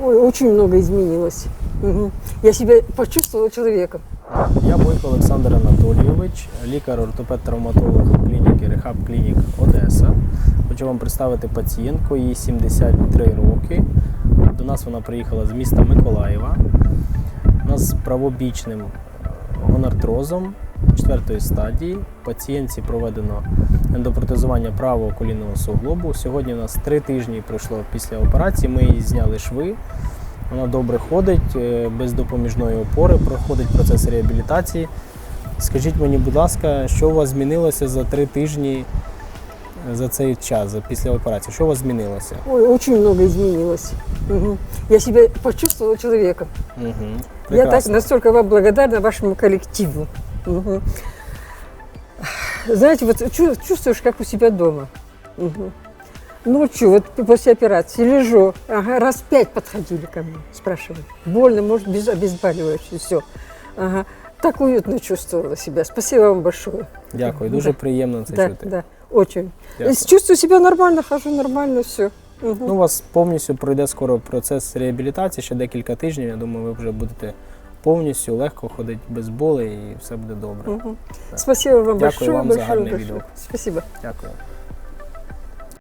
Ой, очень много изменилось. Я себя почувствовала человеком. Я Бойко Олександр Анатолійович, лікар-ортопед-травматолог клініки Рехаб Клінік Одеса. Хочу вам представити пацієнтку, їй 73 роки. До нас вона приїхала з міста Миколаєва. Нас з правобічним гонартрозом четвертої стадії. Пацієнтці проведено ендопротезування правого колінного суглобу. Сьогодні у нас три тижні пройшло після операції. Ми їй зняли шви. Вона добре ходить, е, без допоміжної опори, проходить процес реабілітації. Скажіть мені, будь ласка, що у вас змінилося за три тижні е, за цей час, за- після операції? Що у вас змінилося? Ой, очень много изменилось. Мгм. Я себя почувствовала человеком. Угу. Я так настолько вам благодарна вашему коллективу. Мгм. Знаете, вот чувствуешь, как у себя дома. Мгм. Ночью, вот после операции, лежу, ага, раз пять подходили ко мне, спрашивали. Больно, может, без обезболивающее, все. Ага. Так уютно чувствовала себя. Спасибо вам большое. Дякую, дуже Да. приємно це Да, чути. да, очень. Дякую. Чувствую себя нормально, хожу нормально, все. Ну, у вас повністю пройде скоро процес реабілітації, ще декілька тижнів. Я думаю, ви вже будете повністю легко ходить без болі і все буде добре. Спасибо вам Дякую большое, вам за гарний відгук. Спасибо. Дякую.